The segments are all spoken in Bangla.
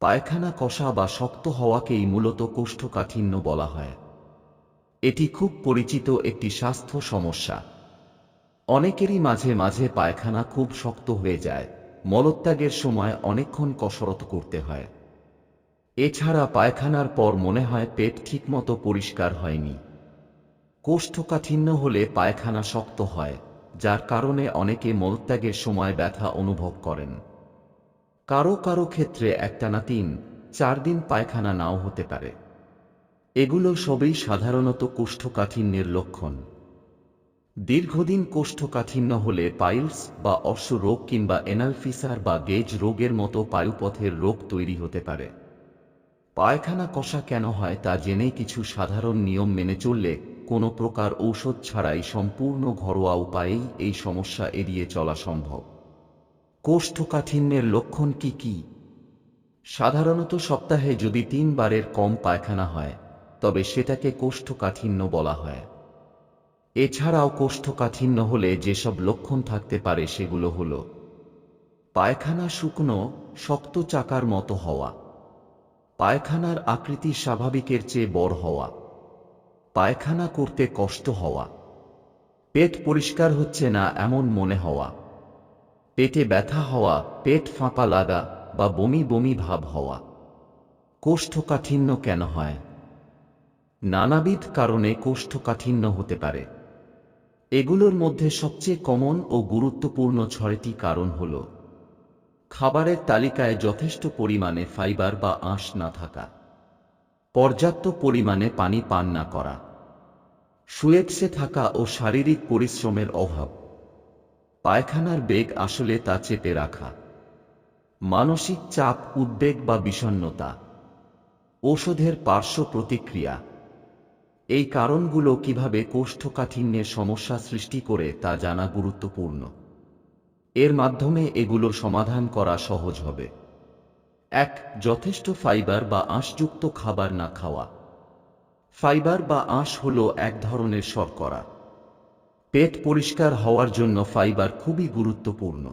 পায়খানা কষা বা শক্ত হওয়াকেই মূলত কোষ্ঠকাঠিন্য বলা হয়। এটি খুব পরিচিত একটি স্বাস্থ্য সমস্যা। অনেকেরই মাঝে মাঝে পায়খানা খুব শক্ত হয়ে যায়। মলত্যাগের সময় অনেকক্ষণ কসরত করতে হয়। এছাড়া পায়খানার পর মনে হয় পেট ঠিকমতো পরিষ্কার হয়নি। কোষ্ঠকাঠিন্য হলে পায়খানা শক্ত হয়, যার কারণে অনেকে মলত্যাগের সময় ব্যথা অনুভব করেন। কারও কারও ক্ষেত্রে একটানা তিন, চার দিন পায়খানা নাও হতে পারে। এগুলো সবই সাধারণত কোষ্ঠকাঠিন্যের লক্ষণ। দীর্ঘদিন কোষ্ঠকাঠিন্য হলে পাইলস বা অশ্ব রোগ কিংবা এনালফিসার বা গেজ রোগের মতো পায়ুপথের রোগ তৈরি হতে পারে। পায়খানা কষা কেন হয় তা জেনে কিছু সাধারণ নিয়ম মেনে চললে কোনো প্রকার ঔষধ ছাড়াই সম্পূর্ণ ঘরোয়া উপায়েই এই সমস্যা এড়িয়ে চলা সম্ভব। কোষ্ঠকাঠিন্যের লক্ষণ কি কি? সাধারণত সপ্তাহে যদি তিনবারের কম পায়খানা হয়, তবে সেটাকে কোষ্ঠকাঠিন্য বলা হয়। এছাড়াও কোষ্ঠকাঠিন্য হলে যেসব লক্ষণ থাকতে পারে সেগুলো হল পায়খানা শুকনো, শক্ত চাকার মতো হওয়া, পায়খানার আকৃতি স্বাভাবিকের চেয়ে বড় হওয়া, পায়খানা করতে কষ্ট হওয়া, পেট পরিষ্কার হচ্ছে না এমন মনে হওয়া। পেটে ব্যথা হওয়া, পেট ফাঁপা লাগা বা বমি বমি ভাব হওয়া। কোষ্ঠকাঠিন্য কেন হয়? নানাবিধ কারণে কোষ্ঠকাঠিন্য হতে পারে। এগুলোর মধ্যে সবচেয়ে কমন ও গুরুত্বপূর্ণ ছয়টি কারণ হল খাবারের তালিকায় যথেষ্ট পরিমাণে ফাইবার বা আঁশ না থাকা, পর্যাপ্ত পরিমাণে পানি পান না করা শুয়েটসে থাকা ও শারীরিক পরিশ্রমের অভাব। পায়খানার বেগ আসলে তা চেপে রাখা। মানসিক চাপ, উদ্বেগ বা বিষণ্নতা ওষুধের পার্শ্ব প্রতিক্রিয়া। এই কারণগুলো কীভাবে কোষ্ঠকাঠিন্যের সমস্যা সৃষ্টি করে তা জানা গুরুত্বপূর্ণ। এর মাধ্যমে এগুলো সমাধান করা সহজ হবে। এক, যথেষ্ট ফাইবার বা আঁশযুক্ত খাবার না খাওয়া। ফাইবার বা আঁশ হল এক ধরনের শর্করা। পেট পরিষ্কার হওয়ার জন্য ফাইবার খুবই গুরুত্বপূর্ণ।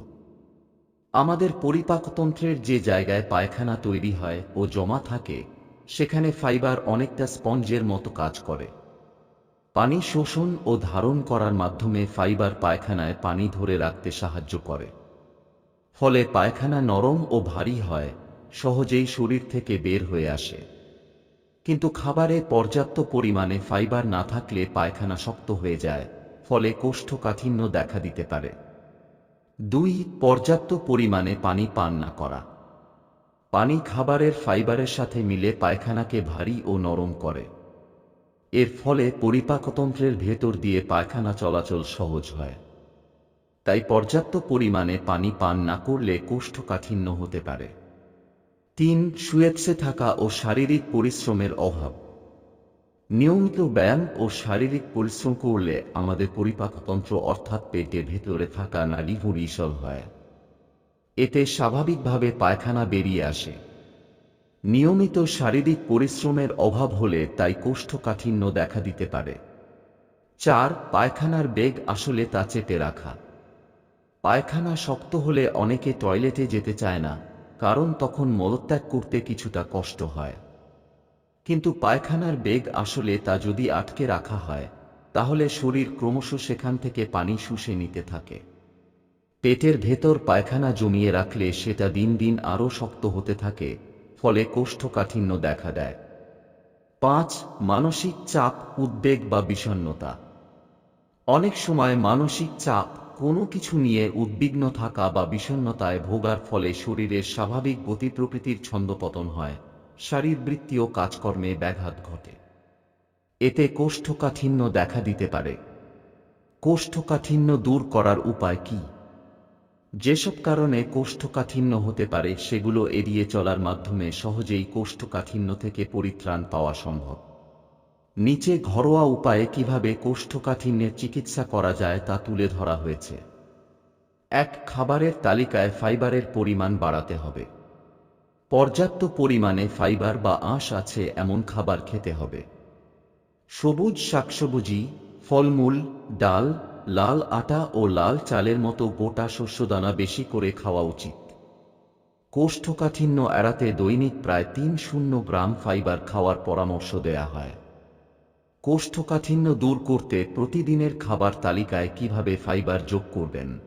আমাদের পরিপাকতন্ত্রের যে জায়গায় পায়খানা তৈরি হয় ও জমা থাকে, সেখানে ফাইবার অনেকটা স্পঞ্জের মতো কাজ করে। পানি শোষণ ও ধারণ করার মাধ্যমে ফাইবার পায়খানায় পানি ধরে রাখতে সাহায্য করে। ফলে পায়খানা নরম ও ভারী হয়, সহজেই শরীর থেকে বের হয়ে আসে। কিন্তু খাবারে পর্যাপ্ত পরিমাণে ফাইবার না থাকলে পায়খানা শক্ত হয়ে যায়। ফলে কোষ্ঠকাঠিন্য দেখা দিতে পারে। দুই, পর্যাপ্ত পরিমাণে পানি পান না করা। পানি খাবারের ফাইবারের সাথে মিলে পায়খানাকে ভারী ও নরম করে। এর ফলে পরিপাকতন্ত্রের ভেতর দিয়ে পায়খানা চলাচল সহজ হয়। তাই পর্যাপ্ত পরিমাণে পানি পান না করলে কোষ্ঠকাঠিন্য হতে পারে। তিন শুয়েটসে থাকা ও শারীরিক পরিশ্রমের অভাব। নিয়মিত ব্যায়াম ও শারীরিক পরিশ্রম করলে আমাদের পরিপাকতন্ত্র অর্থাৎ পেটের ভেতরে থাকা নাড়িভুড়ি ইসল হয়। এতে স্বাভাবিকভাবে পায়খানা বেরিয়ে আসে। নিয়মিত শারীরিক পরিশ্রমের অভাব হলে তাই কোষ্ঠকাঠিন্য দেখা দিতে পারে। চার, পায়খানার বেগ আসলে তা চেপে রাখা। পায়খানা শক্ত হলে অনেকে টয়লেটে যেতে চায় না, কারণ তখন মলত্যাগ করতে কিছুটা কষ্ট হয়। কিন্তু পায়খানার বেগ আসলে তা যদি আটকে রাখা হয়, তাহলে শরীর ক্রমশ সেখান থেকে পানি শুষে নিতে থাকে। পেটের ভেতর পায়খানা জমিয়ে রাখলে সেটা দিন দিন আরও শক্ত হতে থাকে, ফলে কোষ্ঠকাঠিন্য দেখা দেয়। পাঁচ, মানসিক চাপ, উদ্বেগ বা বিষণ্নতা অনেক সময় মানসিক চাপ কোনো কিছু নিয়ে উদ্বিগ্ন থাকা বা বিষণ্নতায় ভোগার ফলে শরীরের স্বাভাবিক গতি প্রকৃতির ছন্দপতন হয়। শারীরবৃত্তীয় কাজকর্মে ব্যাঘাত ঘটে। এতে কোষ্ঠকাঠিন্য দেখা দিতে পারে। কোষ্ঠকাঠিন্য দূর করার উপায় কি? যেসব কারণে কোষ্ঠকাঠিন্য হতে পারে, সেগুলো এড়িয়ে চলার মাধ্যমে সহজেই কোষ্ঠকাঠিন্য থেকে পরিত্রাণ পাওয়া সম্ভব। নিচে ঘরোয়া উপায়ে কীভাবে কোষ্ঠকাঠিন্যের চিকিৎসা করা যায় তা তুলে ধরা হয়েছে। এক খাবারের তালিকায় ফাইবারের পরিমাণ বাড়াতে হবে। পর্যাপ্ত পরিমাণে ফাইবার বা আঁশ আছে এমন খাবার খেতে হবে। সবুজ শাকসবুজি, ফলমূল, ডাল, লাল আটা ও লাল চালের মতো গোটা শস্যদানা বেশি করে খাওয়া উচিত। কোষ্ঠকাঠিন্য এড়াতে দৈনিক প্রায় তিন শূন্য গ্রাম ফাইবার খাওয়ার পরামর্শ দেয়া হয়। কোষ্ঠকাঠিন্য দূর করতে প্রতিদিনের খাবার তালিকায় কীভাবে ফাইবার যোগ করবেন?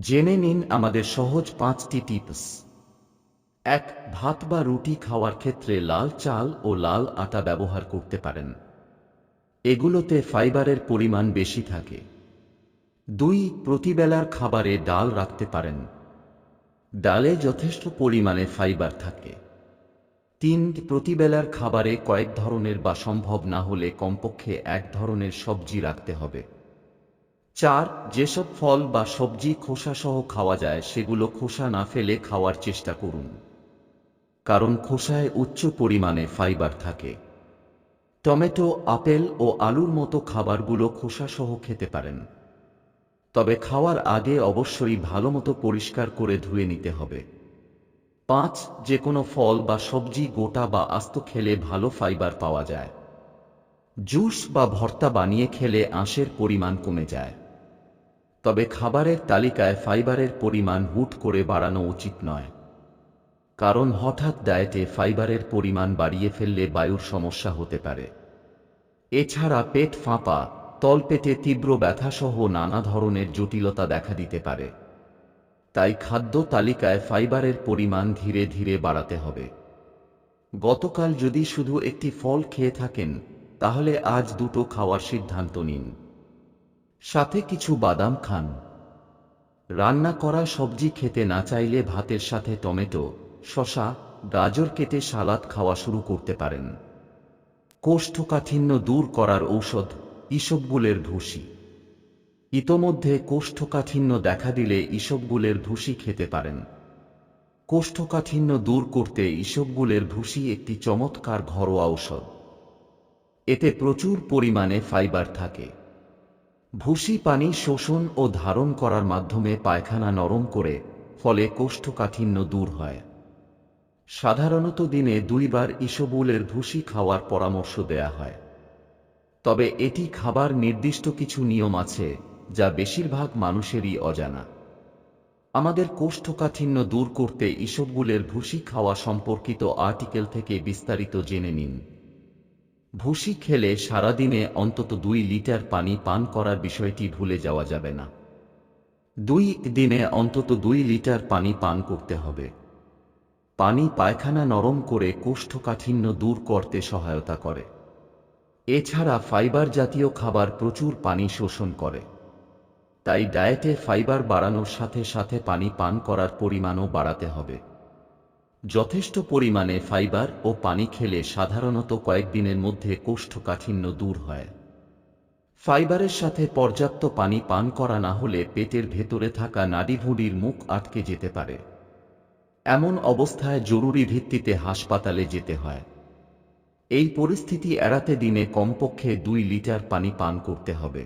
জেনে নিন আমাদের সহজ পাঁচটি টিপস। এক ভাত বা রুটি খাওয়ার ক্ষেত্রে লাল চাল ও লাল আটা ব্যবহার করতে পারেন। এগুলোতে ফাইবারের পরিমাণ বেশি থাকে। দুই, প্রতিবেলার খাবারে ডাল রাখতে পারেন। ডালে যথেষ্ট পরিমাণে ফাইবার থাকে। তিন, প্রতিবেলার খাবারে কয়েক ধরনের বা সম্ভব না হলে কমপক্ষে এক ধরনের সবজি রাখতে হবে। চার, যেসব ফল বা সবজি খোসাসহ খাওয়া যায় সেগুলো খোসা না ফেলে খাওয়ার চেষ্টা করুন। কারণ খোসায় উচ্চ পরিমাণে ফাইবার থাকে। টমেটো, আপেল ও আলুর মতো খাবারগুলো খোসাসহ খেতে পারেন। তবে খাওয়ার আগে অবশ্যই ভালোমতো পরিষ্কার করে ধুয়ে নিতে হবে। পাঁচ, যে কোনো ফল বা সবজি গোটা বা আস্ত খেলে ভালো ফাইবার পাওয়া যায়। জুস বা ভর্তা বানিয়ে খেলে আঁশের পরিমাণ কমে যায়। তবে খাবারের তালিকায় ফাইবারের পরিমাণ হুট করে বাড়ানো উচিত নয়। কারণ হঠাৎ ডায়েটে ফাইবারের পরিমাণ বাড়িয়ে ফেললে বায়ুর সমস্যা হতে পারে। এছাড়া পেট ফাঁপা, তলপেটে তীব্র ব্যথাসহ নানা ধরনের জটিলতা দেখা দিতে পারে। তাই খাদ্য তালিকায় ফাইবারের পরিমাণ ধীরে ধীরে বাড়াতে হবে। গতকাল যদি শুধু একটি ফল খেয়ে থাকেন, তাহলে আজ দুটো খাওয়ার সিদ্ধান্ত নিন। সাথে কিছু বাদাম খান। রান্না করা সবজি খেতে না চাইলে ভাতের সাথে টমেটো শশা গাজর কেটে সালাদ খাওয়া শুরু করতে পারেন। কোষ্ঠকাঠিন্য দূর করার ঔষধ ইসবগুলের ভুসি ইতোমধ্যে কোষ্ঠকাঠিন্য দেখা দিলে ইসবগুলের ভুসি খেতে পারেন। কোষ্ঠকাঠিন্য দূর করতে ইসবগুলের ভুসি একটি চমৎকার ঘরোয়া ঔষধ। এতে প্রচুর পরিমাণে ফাইবার থাকে। ভুসি পানি শোষণ ও ধারণ করার মাধ্যমে পায়খানা নরম করে ফলে কোষ্ঠকাঠিন্য দূর হয়। সাধারণত দিনে দুইবার ইসবুলের ভুসি খাওয়ার পরামর্শ দেয়া হয়। তবে এটি খাবার নির্দিষ্ট কিছু নিয়ম আছে, যা বেশিরভাগ মানুষেরই অজানা। আমাদের কোষ্ঠকাঠিন্য দূর করতে ইসবগুলের ভুসি খাওয়া সম্পর্কিত আর্টিকেল থেকে বিস্তারিত জেনে নিন। ভুসি খেলে সারাদিনে অন্তত দুই লিটার পানি পান করার বিষয়টি ভুলে যাওয়া যাবে না। দুই দিনে অন্তত দুই লিটার পানি পান করতে হবে। পানি পায়খানা নরম করে কোষ্ঠকাঠিন্য দূর করতে সহায়তা করে। এছাড়া ফাইবার জাতীয় খাবার প্রচুর পানি শোষণ করে। তাই ডায়েটে ফাইবার বাড়ানোর সাথে সাথে পানি পান করার পরিমাণও বাড়াতে হবে। যথেষ্ট পরিমাণে ফাইবার ও পানি খেলে সাধারণত কয়েকদিনের মধ্যে কোষ্ঠকাঠিন্য দূর হয়। ফাইবারের সাথে পর্যাপ্ত পানি পান করা না হলে পেটের ভেতরে থাকা নাড়িভুঁড়ির মুখ আটকে যেতে পারে। এমন অবস্থায় জরুরি ভিত্তিতে হাসপাতালে যেতে হয়। এই পরিস্থিতি এড়াতে দিনে কমপক্ষে দুই লিটার পানি পান করতে হবে।